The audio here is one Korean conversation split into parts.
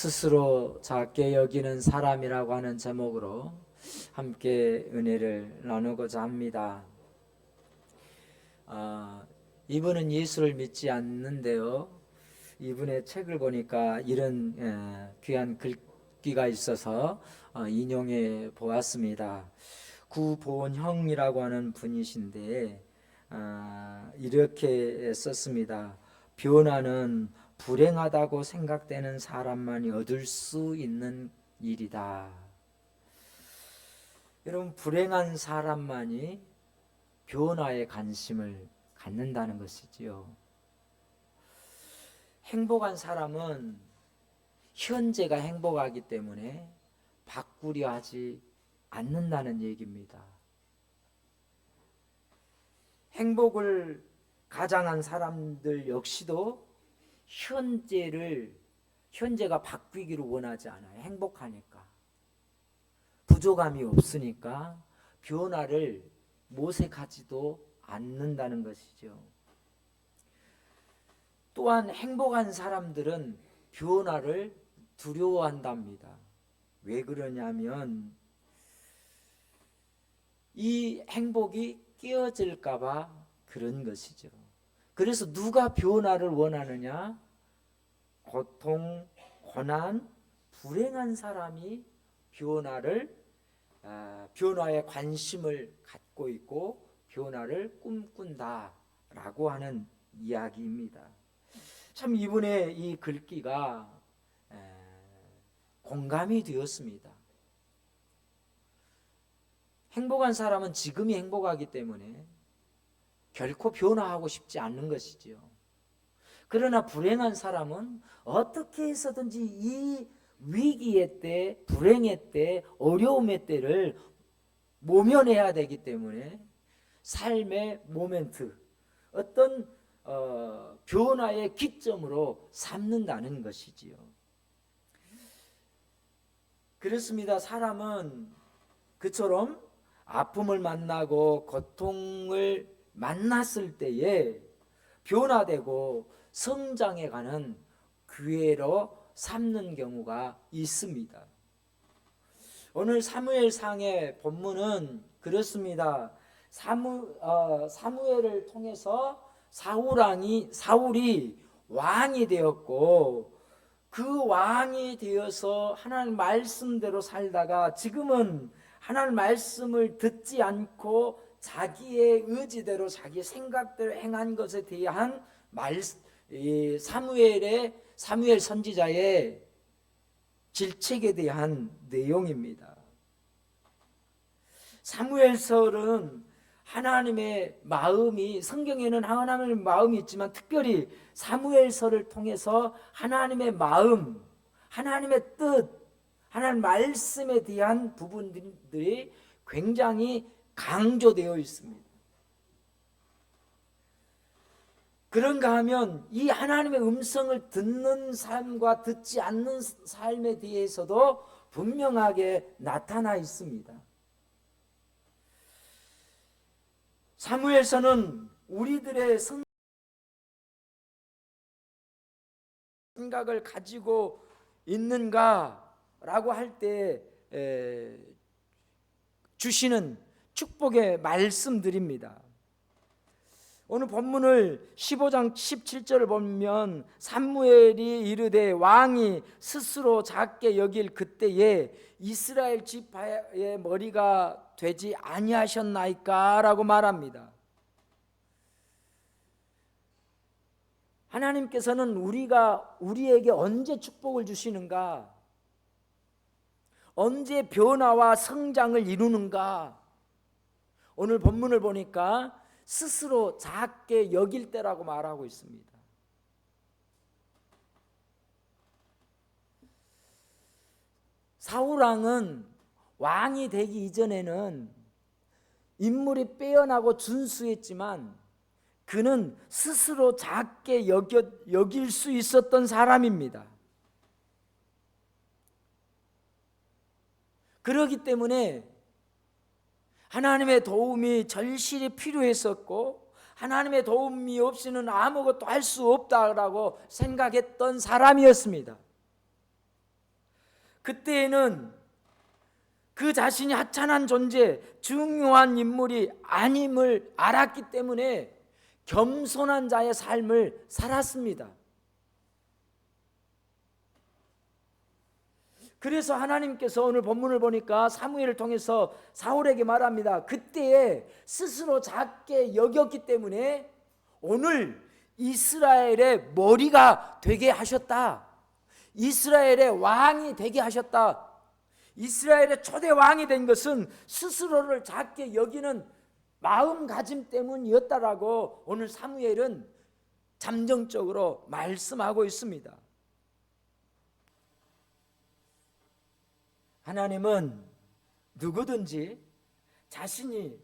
스스로 작게 여기는 사람이라고 하는 제목으로 함께 은혜를 나누고자 합니다. 아, 이분은 예수를 믿지 않는데요. 이분의 책을 보니까 이런 예, 귀한 글귀가 있어서 어, 인용해 보았습니다. 구본형이라고 하는 분이신데 아, 이렇게 썼습니다. 변화는 불행하다고 생각되는 사람만이 얻을 수 있는 일이다. 여러분 불행한 사람만이 변화에 관심을 갖는다는 것이지요. 행복한 사람은 현재가 행복하기 때문에 바꾸려 하지 않는다는 얘기입니다. 행복을 가장한 사람들 역시도 현재를 현재가 바뀌기를 원하지 않아요. 행복하니까. 부족함이 없으니까 변화를 모색하지도 않는다는 것이죠. 또한 행복한 사람들은 변화를 두려워한답니다. 왜 그러냐면 이 행복이 깨어질까봐 그런 것이죠. 그래서 누가 변화를 원하느냐? 고통, 고난, 불행한 사람이 변화를 아, 변화에 관심을 갖고 있고 변화를 꿈꾼다라고 하는 이야기입니다. 참 이분의 이 글귀가 에, 공감이 되었습니다. 행복한 사람은 지금이 행복하기 때문에 결코 변화하고 싶지 않는 것이지요. 그러나 불행한 사람은 어떻게 해서든지 이 위기의 때, 불행의 때, 어려움의 때를 모면해야 되기 때문에 삶의 모멘트, 어떤 어, 변화의 기점으로 삼는다는 것이지요. 그렇습니다. 사람은 그처럼 아픔을 만나고 고통을 만났을 때에 변화되고 성장해가는 기회로 삼는 경우가 있습니다. 오늘 사무엘상의 본문은 그렇습니다. 사무 어, 사무엘을 통해서 사울왕이 사울이 왕이 되었고 그 왕이 되어서 하나님 말씀대로 살다가 지금은 하나님 말씀을 듣지 않고 자기의 의지대로 자기 생각대로 행한 것에 대한 말 사무엘의 사무엘 선지자의 질책에 대한 내용입니다. 사무엘서는 하나님의 마음이 성경에는 하나님의 마음이 있지만 특별히 사무엘서를 통해서 하나님의 마음, 하나님의 뜻, 하나님 말씀에 대한 부분들이 굉장히 강조되어 있습니다. 그런가 하면 이 하나님의 음성을 듣는 삶과 듣지 않는 삶에 대해서도 분명하게 나타나 있습니다. 사무엘서는 우리들의 생각을 가지고 있는가라고 할 때 주시는 축복의 말씀드립니다. 오늘 본문을 15장 17절을 보면 삼무엘이 이르되 왕이 스스로 작게 여길 그때에 이스라엘 지파의 머리가 되지 아니하셨나이까라고 말합니다. 하나님께서는 우리가 우리에게 언제 축복을 주시는가? 언제 변화와 성장을 이루는가? 오늘 본문을 보니까 스스로 작게 여길 때라고 말하고 있습니다. 사울왕은 왕이 되기 이전에는 인물이 빼어나고 준수했지만 그는 스스로 작게 여겨, 여길 수 있었던 사람입니다. 그러기 때문에 하나님의 도움이 절실히 필요했었고 하나님의 도움이 없이는 아무것도 할 수 없다라고 생각했던 사람이었습니다. 그때에는 그 자신이 하찮은 존재, 중요한 인물이 아님을 알았기 때문에 겸손한 자의 삶을 살았습니다. 그래서 하나님께서 오늘 본문을 보니까 사무엘을 통해서 사울에게 말합니다. 그때에 스스로 작게 여겼기 때문에 오늘 이스라엘의 머리가 되게 하셨다. 이스라엘의 왕이 되게 하셨다. 이스라엘의 초대 왕이 된 것은 스스로를 작게 여기는 마음가짐 때문이었다라고 오늘 사무엘은 잠정적으로 말씀하고 있습니다. 하나님은 누구든지 자신이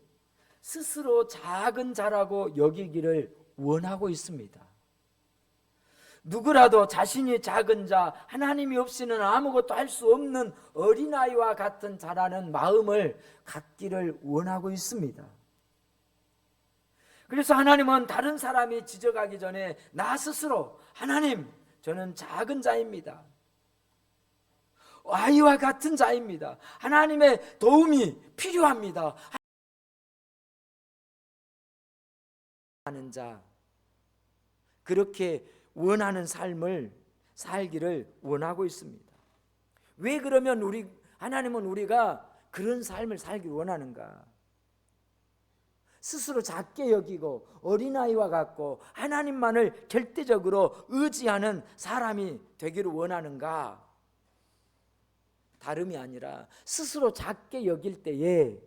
스스로 작은 자라고 여기기를 원하고 있습니다. 누구라도 자신이 작은 자, 하나님이 없이는 아무것도 할 수 없는 어린아이와 같은 자라는 마음을 갖기를 원하고 있습니다. 그래서 하나님은 다른 사람이 지적하기 전에 나 스스로 하나님, 저는 작은 자입니다. 아이와 같은 자입니다. 하나님의 도움이 필요합니다. 하는 자 그렇게 원하는 삶을 살기를 원하고 있습니다. 왜 그러면 우리 하나님은 우리가 그런 삶을 살기 원하는가? 스스로 작게 여기고 어린아이와 같고 하나님만을 절대적으로 의지하는 사람이 되기를 원하는가? 다름이 아니라 스스로 작게 여길 때에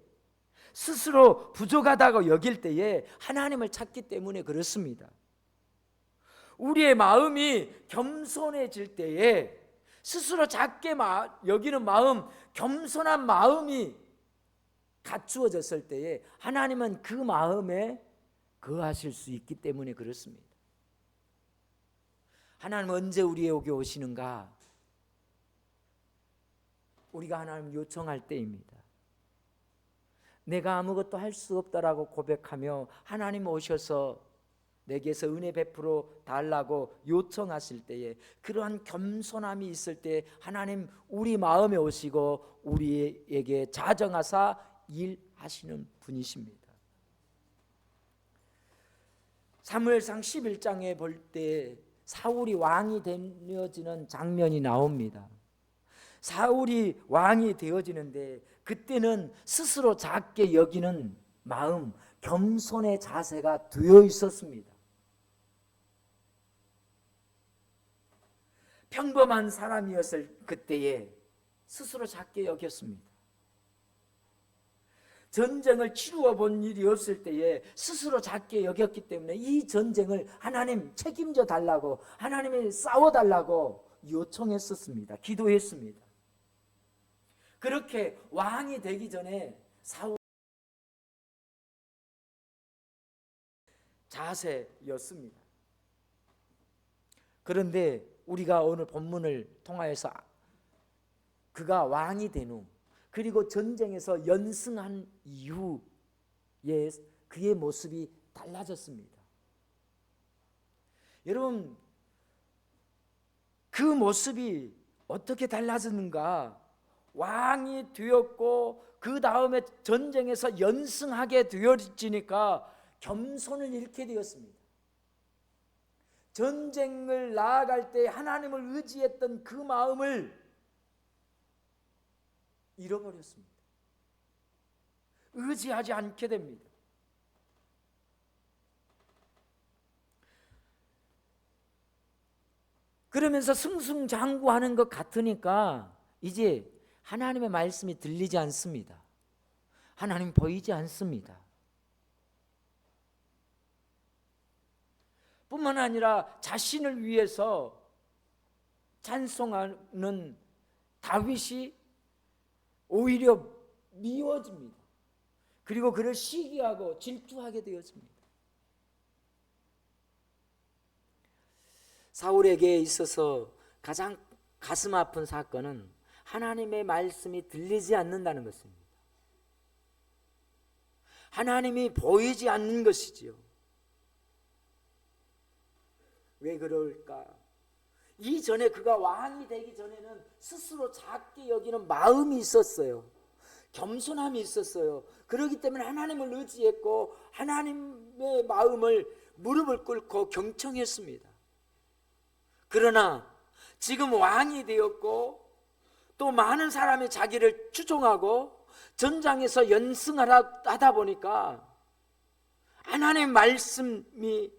스스로 부족하다고 여길 때에 하나님을 찾기 때문에 그렇습니다. 우리의 마음이 겸손해질 때에 스스로 작게 여기는 마음, 겸손한 마음이 갖추어졌을 때에 하나님은 그 마음에 거하실 수 있기 때문에 그렇습니다. 하나님 언제 우리에게 오시는가? 우리가 하나님 요청할 때입니다. 내가 아무것도 할 수 없다라고 고백하며 하나님 오셔서 내게서 은혜 베풀어 달라고 요청하실 때에 그러한 겸손함이 있을 때 하나님 우리 마음에 오시고 우리에게 자정하사 일하시는 분이십니다. 사무엘상 11장에 볼 때 사울이 왕이 되어지는 장면이 나옵니다. 사울이 왕이 되어지는데 그때는 스스로 작게 여기는 마음, 겸손의 자세가 되어 있었습니다. 평범한 사람이었을 그때에 스스로 작게 여겼습니다. 전쟁을 치루어 본 일이 없을 때에 스스로 작게 여겼기 때문에 이 전쟁을 하나님 책임져 달라고 하나님이 싸워 달라고 요청했었습니다. 기도했습니다. 그렇게 왕이 되기 전에 사울 자세였습니다. 그런데 우리가 오늘 본문을 통하여서 그가 왕이 된 후 그리고 전쟁에서 연승한 이후에 그의 모습이 달라졌습니다. 여러분 그 모습이 어떻게 달라졌는가? 왕이 되었고 그 다음에 전쟁에서 연승하게 되어지니까 겸손을 잃게 되었습니다. 전쟁을 나아갈 때 하나님을 의지했던 그 마음을 잃어버렸습니다. 의지하지 않게 됩니다. 그러면서 승승장구하는 것 같으니까 이제 하나님의 말씀이 들리지 않습니다. 하나님 보이지 않습니다. 뿐만 아니라 자신을 위해서 찬송하는 다윗이 오히려 미워집니다. 그리고 그를 시기하고 질투하게 되었습니다. 사울에게 있어서 가장 가슴 아픈 사건은 하나님의 말씀이 들리지 않는다는 것입니다. 하나님이 보이지 않는 것이지요. 왜 그럴까? 이전에 그가 왕이 되기 전에는 스스로 작게 여기는 마음이 있었어요. 겸손함이 있었어요. 그렇기 때문에 하나님을 의지했고 하나님의 마음을 무릎을 꿇고 경청했습니다. 그러나 지금 왕이 되었고 또 많은 사람이 자기를 추종하고 전장에서 연승하다 하다 보니까 하나님의 말씀이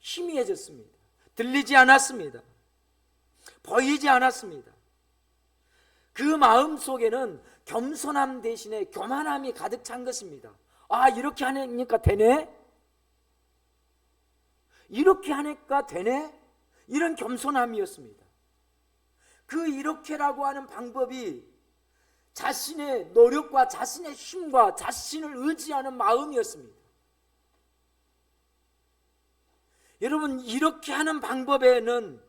희미해졌습니다. 들리지 않았습니다. 보이지 않았습니다. 그 마음 속에는 겸손함 대신에 교만함이 가득 찬 것입니다. 아, 이렇게 하니까 되네? 이렇게 하니까 되네? 이런 겸손함이었습니다. 그 이렇게라고 하는 방법이 자신의 노력과 자신의 힘과 자신을 의지하는 마음이었습니다. 여러분, 이렇게 하는 방법에는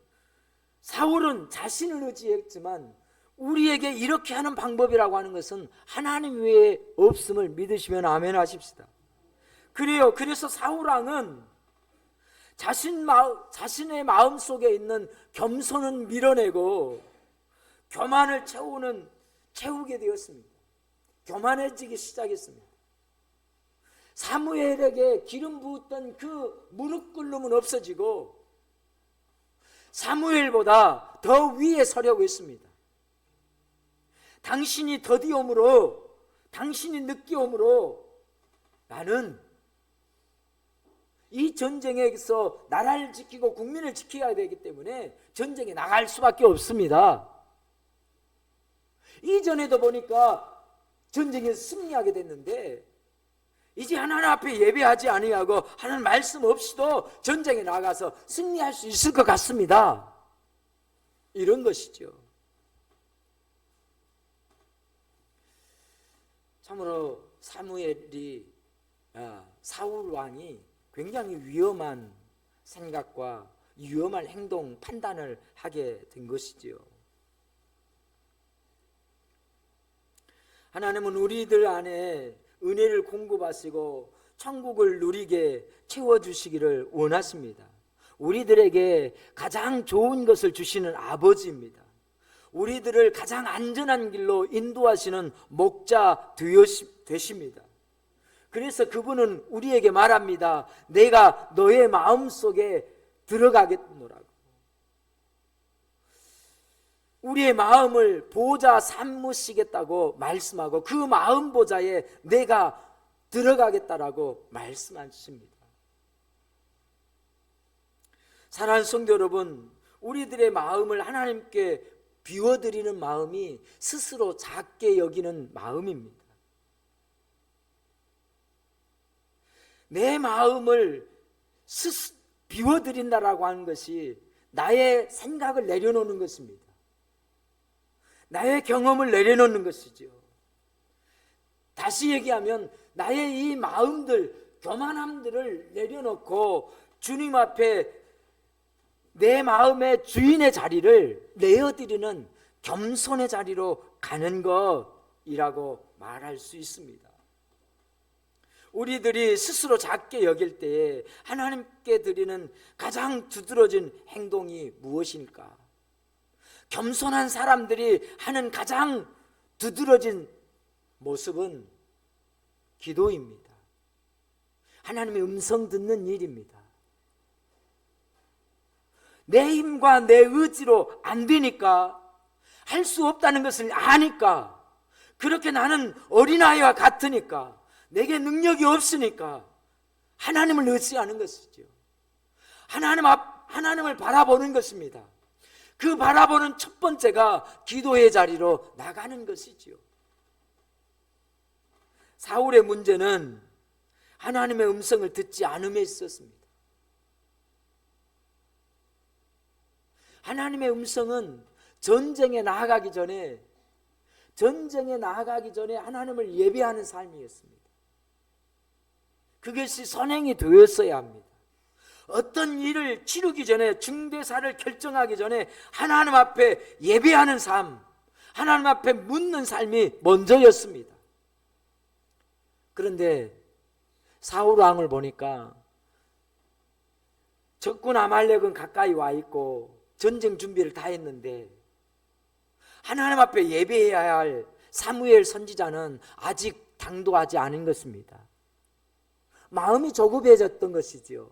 사울은 자신을 의지했지만 우리에게 이렇게 하는 방법이라고 하는 것은 하나님 외에 없음을 믿으시면 아멘 하십시다. 그래요. 그래서 사울왕은 자신 마, 자신의 마음 속에 있는 겸손은 밀어내고 교만을 채우는 채우게 되었습니다. 교만해지기 시작했습니다. 사무엘에게 기름 부었던 그 무릎 꿇음은 없어지고 사무엘보다 더 위에 서려고 했습니다. 당신이 더디옴으로 당신이 느끼옴으로 나는 이 전쟁에서 나라를 지키고 국민을 지켜야 되기 때문에 전쟁에 나갈 수밖에 없습니다. 이전에도 보니까 전쟁에서 승리하게 됐는데 이제 하나님 앞에 예배하지 아니하고 하나님 말씀 없이도 전쟁에 나가서 승리할 수 있을 것 같습니다. 이런 것이죠. 참으로 사무엘이 아, 사울 왕이 굉장히 위험한 생각과 위험한 행동 판단을 하게 된 것이지요. 하나님은 우리들 안에 은혜를 공급하시고 천국을 누리게 채워주시기를 원하십니다. 우리들에게 가장 좋은 것을 주시는 아버지입니다. 우리들을 가장 안전한 길로 인도하시는 목자 되십니다. 그래서 그분은 우리에게 말합니다. 내가 너의 마음 속에 들어가겠노라고. 우리의 마음을 보좌 삼으시겠다고 말씀하고 그 마음 보좌에 내가 들어가겠다라고 말씀하십니다. 사랑하는 성도 여러분, 우리들의 마음을 하나님께 비워드리는 마음이 스스로 작게 여기는 마음입니다. 내 마음을 스스 비워드린다라고 하는 것이 나의 생각을 내려놓는 것입니다. 나의 경험을 내려놓는 것이죠. 다시 얘기하면 나의 이 마음들, 교만함들을 내려놓고 주님 앞에 내 마음의 주인의 자리를 내어드리는 겸손의 자리로 가는 것이라고 말할 수 있습니다. 우리들이 스스로 작게 여길 때에 하나님께 드리는 가장 두드러진 행동이 무엇일까? 겸손한 사람들이 하는 가장 두드러진 모습은 기도입니다. 하나님의 음성 듣는 일입니다. 내 힘과 내 의지로 안 되니까 할 수 없다는 것을 아니까 그렇게 나는 어린아이와 같으니까 내게 능력이 없으니까 하나님을 의지하는 것이죠. 하나님 앞 하나님을 바라보는 것입니다. 그 바라보는 첫 번째가 기도의 자리로 나가는 것이지요. 사울의 문제는 하나님의 음성을 듣지 않음에 있었습니다. 하나님의 음성은 전쟁에 나아가기 전에 전쟁에 나아가기 전에 하나님을 예배하는 삶이었습니다. 그것이 선행이 되었어야 합니다. 어떤 일을 치르기 전에 중대사를 결정하기 전에 하나님 앞에 예배하는 삶, 하나님 앞에 묻는 삶이 먼저였습니다. 그런데 사울 왕을 보니까 적군 아말렉은 가까이 와 있고 전쟁 준비를 다 했는데 하나님 앞에 예배해야 할 사무엘 선지자는 아직 당도하지 않은 것입니다. 마음이 조급해졌던 것이지요.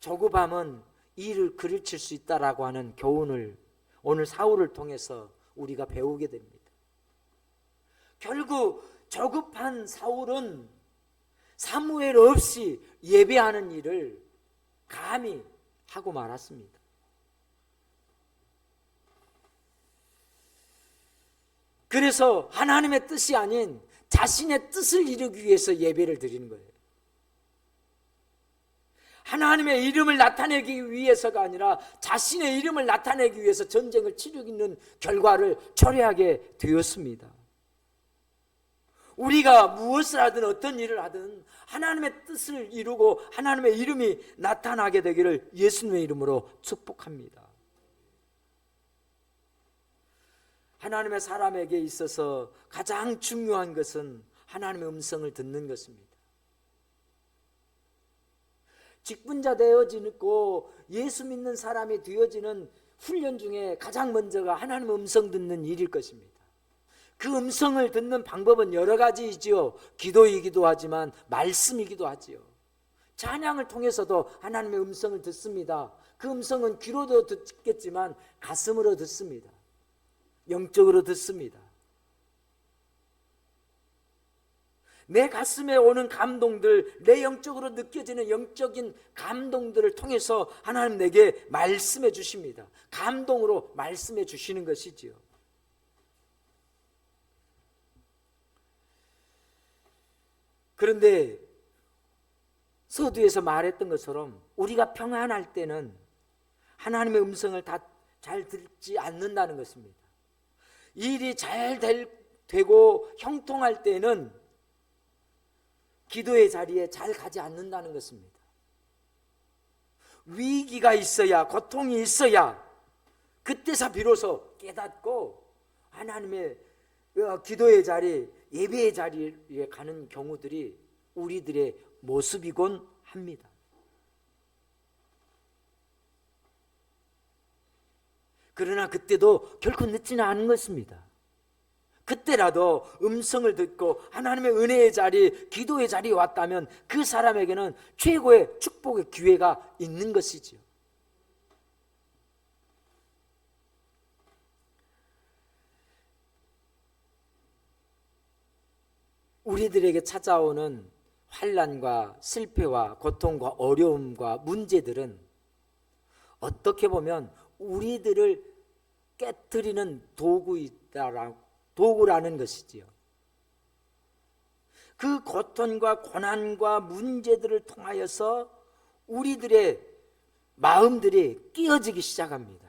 조급함은 일을 그르칠 수 있다라고 하는 교훈을 오늘 사울을 통해서 우리가 배우게 됩니다. 결국 조급한 사울은 사무엘 없이 예배하는 일을 감히 하고 말았습니다. 그래서 하나님의 뜻이 아닌 자신의 뜻을 이루기 위해서 예배를 드리는 거예요. 하나님의 이름을 나타내기 위해서가 아니라 자신의 이름을 나타내기 위해서 전쟁을 치르는 결과를 초래하게 되었습니다. 우리가 무엇을 하든 어떤 일을 하든 하나님의 뜻을 이루고 하나님의 이름이 나타나게 되기를 예수님의 이름으로 축복합니다. 하나님의 사람에게 있어서 가장 중요한 것은 하나님의 음성을 듣는 것입니다. 직분자 되어지고 예수 믿는 사람이 되어지는 훈련 중에 가장 먼저가 하나님의 음성 듣는 일일 것입니다. 그 음성을 듣는 방법은 여러 가지이지요. 기도이기도 하지만 말씀이기도 하지요. 찬양을 통해서도 하나님의 음성을 듣습니다. 그 음성은 귀로도 듣겠지만 가슴으로 듣습니다. 영적으로 듣습니다. 내 가슴에 오는 감동들, 내 영적으로 느껴지는 영적인 감동들을 통해서 하나님 내게 말씀해 주십니다. 감동으로 말씀해 주시는 것이지요. 그런데 서두에서 말했던 것처럼 우리가 평안할 때는 하나님의 음성을 다 잘 듣지 않는다는 것입니다. 일이 잘 될, 되고 형통할 때는 기도의 자리에 잘 가지 않는다는 것입니다. 위기가 있어야, 고통이 있어야, 그때서 비로소 깨닫고 하나님의 어, 기도의 자리, 예배의 자리에 가는 경우들이 우리들의 모습이곤 합니다. 그러나 그때도 결코 늦지는 않은 것입니다. 그때라도 음성을 듣고 하나님의 은혜의 자리, 기도의 자리에 왔다면 그 사람에게는 최고의 축복의 기회가 있는 것이지요. 우리들에게 찾아오는 환란과 실패와 고통과 어려움과 문제들은 어떻게 보면 우리들을 깨뜨리는 도구이다라 도구라는 것이지요. 그 고통과 고난과 문제들을 통하여서 우리들의 마음들이 깨어지기 시작합니다.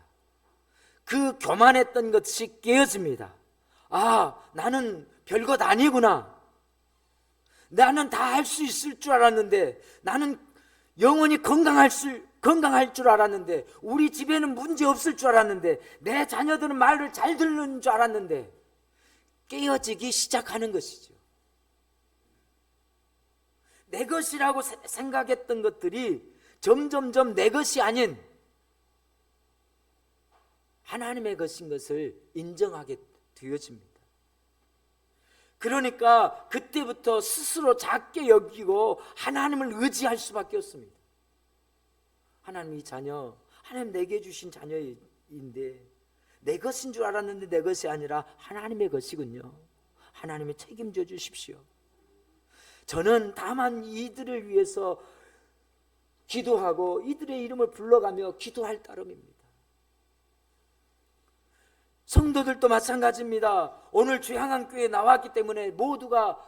그 교만했던 것이 깨어집니다. 아, 나는 별것 아니구나. 나는 다 할 수 있을 줄 알았는데 나는 영원히 건강할 수 건강할 줄 알았는데 우리 집에는 문제 없을 줄 알았는데 내 자녀들은 말을 잘 듣는 줄 알았는데 깨어지기 시작하는 것이죠. 내 것이라고 생각했던 것들이 점점점 내 것이 아닌 하나님의 것인 것을 인정하게 되어집니다. 그러니까 그때부터 스스로 작게 여기고 하나님을 의지할 수밖에 없습니다. 하나님 이 자녀, 하나님 내게 주신 자녀인데 내 것인 줄 알았는데 내 것이 아니라 하나님의 것이군요. 하나님이 책임져 주십시오. 저는 다만 이들을 위해서 기도하고 이들의 이름을 불러가며 기도할 따름입니다. 성도들도 마찬가지입니다. 오늘 주향한교회 나왔기 때문에 모두가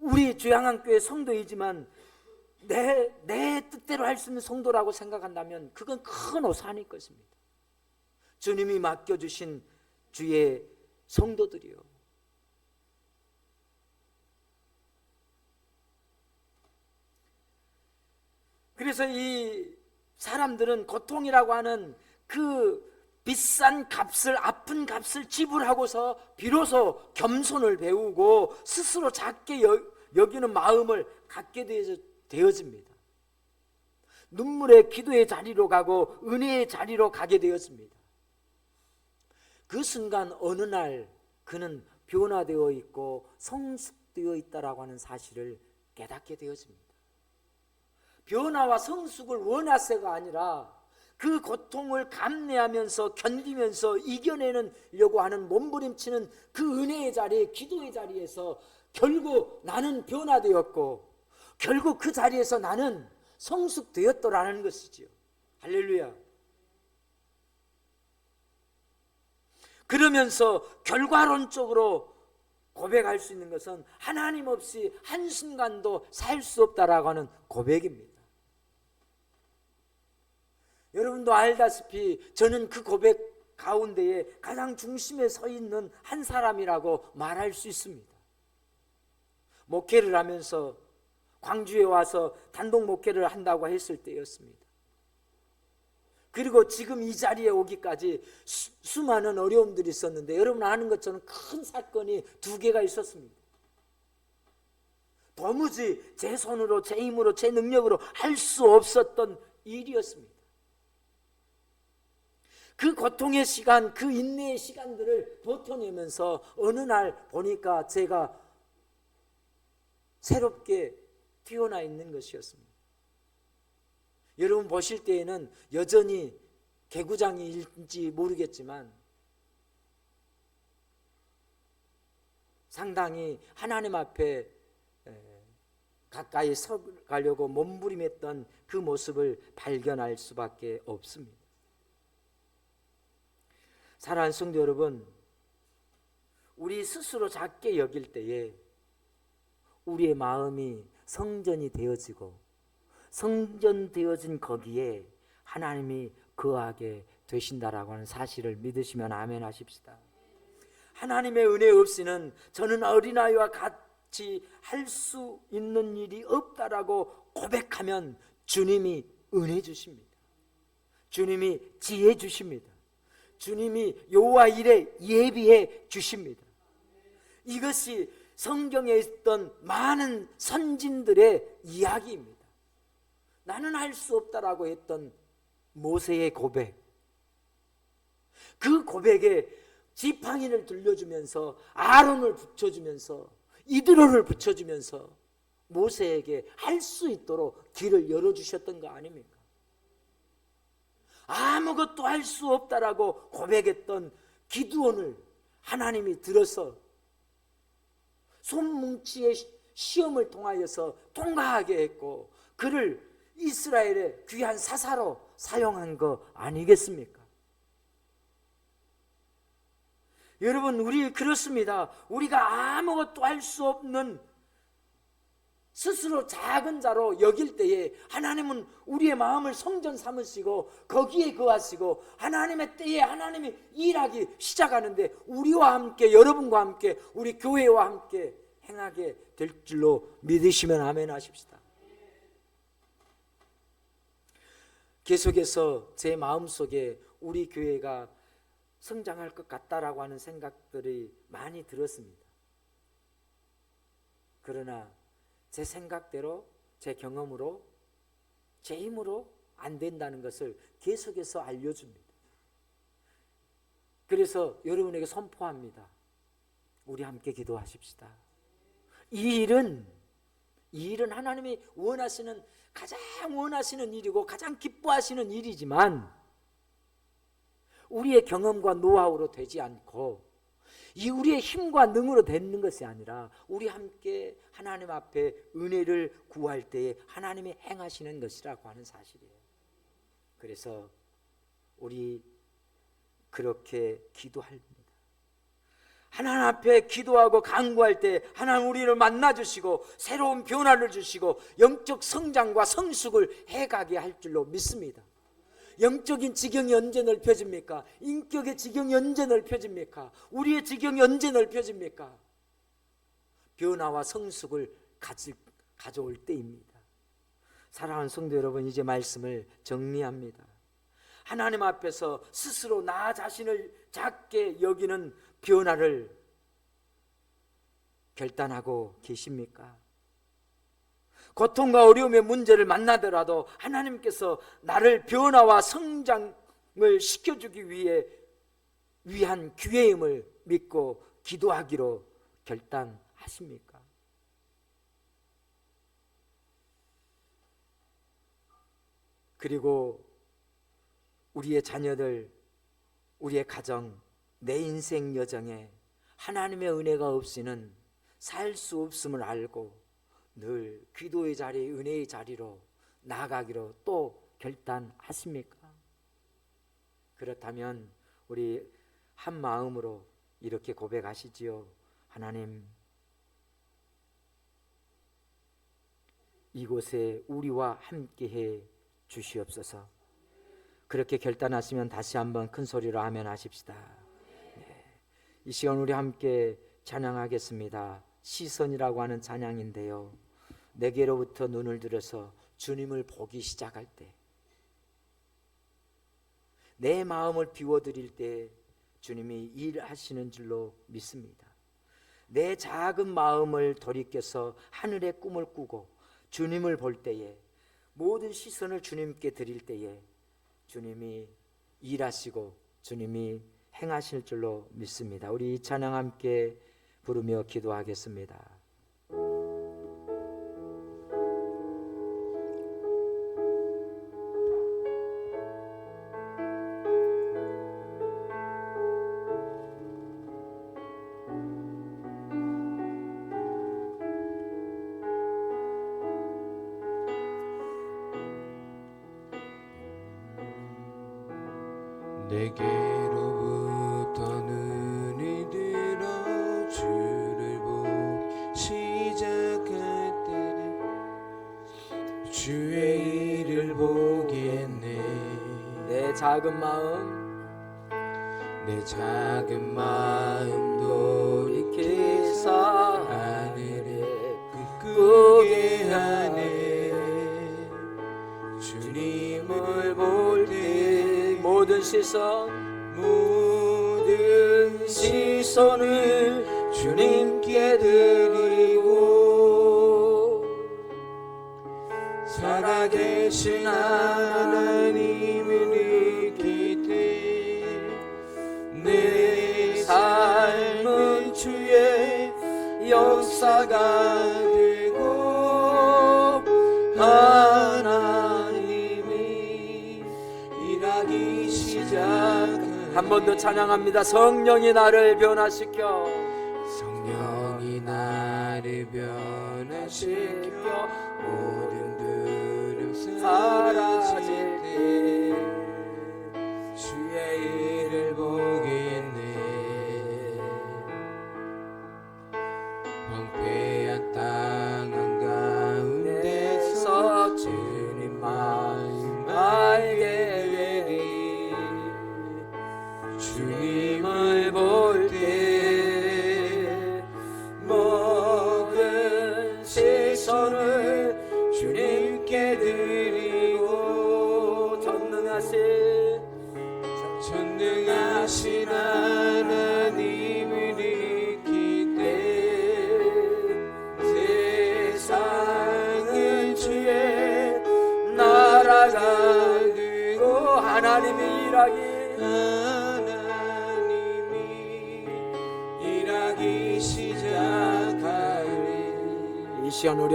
우리 주향한교회 성도이지만 내, 내 뜻대로 할 수 있는 성도라고 생각한다면 그건 큰 오산일 것입니다. 주님이 맡겨주신 주의 성도들이요. 그래서 이 사람들은 고통이라고 하는 그 비싼 값을 아픈 값을 지불하고서 비로소 겸손을 배우고 스스로 작게 여, 기는 마음을 갖게 되어 집니다. 눈물의 기도의 자리로 가고 은혜의 자리로 가게 되었습니다. 그 순간 어느 날 그는 변화되어 있고 성숙되어 있다라고 하는 사실을 깨닫게 되었습니다. 변화와 성숙을 원하세가 아니라 그 고통을 감내하면서 견디면서 이겨내려고 하는 몸부림치는 그 은혜의 자리, 기도의 자리에서 결국 나는 변화되었고 결국 그 자리에서 나는 성숙되었더라는 것이지요. 할렐루야. 그러면서 결과론적으로 고백할 수 있는 것은 하나님 없이 한순간도 살 수 없다라고 하는 고백입니다. 여러분도 알다시피 저는 그 고백 가운데에 가장 중심에 서 있는 한 사람이라고 말할 수 있습니다. 목회를 하면서 광주에 와서 단독 목회를 한다고 했을 때였습니다. 그리고 지금 이 자리에 오기까지 수, 많은 어려움들이 있었는데 여러분 아는 것처럼 큰 사건이 두 개가 있었습니다. 도무지 제 손으로 제 힘으로 제 능력으로 할 수 없었던 일이었습니다. 그 고통의 시간, 그 인내의 시간들을 버텨내면서 어느 날 보니까 제가 새롭게 튀어나 있는 것이었습니다. 여러분 보실 때에는 여전히 개구장이일지 모르겠지만 상당히 하나님 앞에 가까이 서 가려고 몸부림했던 그 모습을 발견할 수밖에 없습니다. 사랑하는 성도 여러분, 우리 스스로 작게 여길 때에 우리의 마음이 성전이 되어지고 성전 되어진 거기에 하나님이 거하게 되신다라고 하는 사실을 믿으시면 아멘 하십시다. 하나님의 은혜 없이는 저는 어린아이와 같이 할 수 있는 일이 없다라고 고백하면 주님이 은혜 주십니다. 주님이 지혜 주십니다. 주님이 요와 일에 예비해 주십니다. 이것이 성경에 있던 많은 선진들의 이야기입니다. 나는 할 수 없다라고 했던 모세의 고백. 그 고백에 지팡이를 들려주면서 아론을 붙여주면서 이드로를 붙여주면서 모세에게 할 수 있도록 길을 열어주셨던 거 아닙니까? 아무것도 할 수 없다라고 고백했던 기두원을 하나님이 들어서 손뭉치의 시험을 통하여서 통과하게 했고 그를 이스라엘의 귀한 사사로 사용한 거 아니겠습니까? 여러분 우리 그렇습니다. 우리가 아무것도 할 수 없는 스스로 작은 자로 여길 때에 하나님은 우리의 마음을 성전 삼으시고 거기에 거하시고 하나님의 때에 하나님이 일하기 시작하는데 우리와 함께 여러분과 함께 우리 교회와 함께 행하게 될 줄로 믿으시면 아멘 하십시다. 계속해서 제 마음속에 우리 교회가 성장할 것 같다라고 하는 생각들이 많이 들었습니다. 그러나 제 생각대로 제 경험으로 제 힘으로 안 된다는 것을 계속해서 알려줍니다. 그래서 여러분에게 선포합니다. 우리 함께 기도하십시다. 이 일은 이 일은 하나님이 원하시는 가장 원하시는 일이고 가장 기뻐하시는 일이지만 우리의 경험과 노하우로 되지 않고 이 우리의 힘과 능으로 되는 것이 아니라 우리 함께 하나님 앞에 은혜를 구할 때에 하나님이 행하시는 것이라고 하는 사실이에요. 그래서 우리 그렇게 기도합니다. 하나님 앞에 기도하고 간구할 때 하나님 우리를 만나 주시고 새로운 변화를 주시고 영적 성장과 성숙을 해가게 할 줄로 믿습니다. 영적인 지경이 언제 넓혀집니까? 인격의 지경이 언제 넓혀집니까? 우리의 지경이 언제 넓혀집니까? 변화와 성숙을 가지, 가져올 때입니다. 사랑하는 성도 여러분, 이제 말씀을 정리합니다. 하나님 앞에서 스스로 나 자신을 작게 여기는 변화를 결단하고 계십니까? 고통과 어려움의 문제를 만나더라도 하나님께서 나를 변화와 성장을 시켜주기 위해 위한 기회임을 믿고 기도하기로 결단하십니까? 그리고 우리의 자녀들, 우리의 가정, 내 인생 여정에 하나님의 은혜가 없이는 살 수 없음을 알고 늘 기도의 자리, 은혜의 자리로 나아가기로 또 결단하십니까? 그렇다면 우리 한 마음으로 이렇게 고백하시지요. 하나님, 이곳에 우리와 함께 해 주시옵소서. 그렇게 결단하시면 다시 한번 큰 소리로 아멘 하십시다. 네. 이 시간 우리 함께 찬양하겠습니다. 시선이라고 하는 찬양인데요. 내게로부터 눈을 들어서 주님을 보기 시작할 때, 내 마음을 비워드릴 때 주님이 일하시는 줄로 믿습니다. 내 작은 마음을 돌이켜서 하늘의 꿈을 꾸고 주님을 볼 때에 모든 시선을 주님께 드릴 때에 주님이 일하시고 주님이 행하실 줄로 믿습니다. 우리 이 찬양 함께 부르며 기도하겠습니다. 시선 모든 시선을 찬양합니다. 성령이 나를 변화시켜 성령이 나를 변화시켜 모든 두려움 사라질 때 주의 일을 보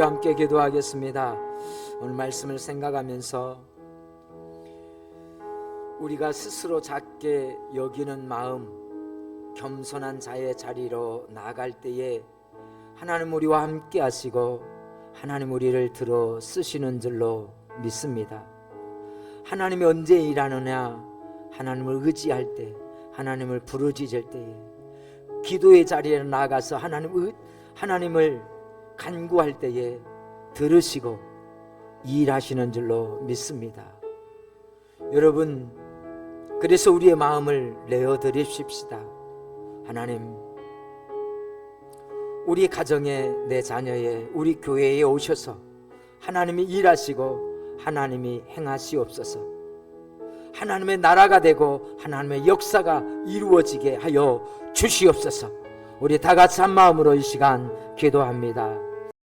함께 기도하겠습니다. 오늘 말씀을 생각하면서 우리가 스스로 작게 여기는 마음, 겸손한 자의 자리로 나아갈 때에 하나님 우리와 함께 하시고 하나님 우리를 들어 쓰시는 줄로 믿습니다. 하나님이 언제 일하느냐? 하나님을 의지할 때, 하나님을 부르짖을 때에 기도의 자리에 나가서 하나님 의, 하나님을 간구할 때에 들으시고 일하시는 줄로 믿습니다. 여러분 그래서 우리의 마음을 내어 드립시다. 하나님 우리 가정에 내 자녀에 우리 교회에 오셔서 하나님이 일하시고 하나님이 행하시옵소서. 하나님의 나라가 되고 하나님의 역사가 이루어지게 하여 주시옵소서. 우리 다 같이 한 마음으로 이 시간 기도합니다.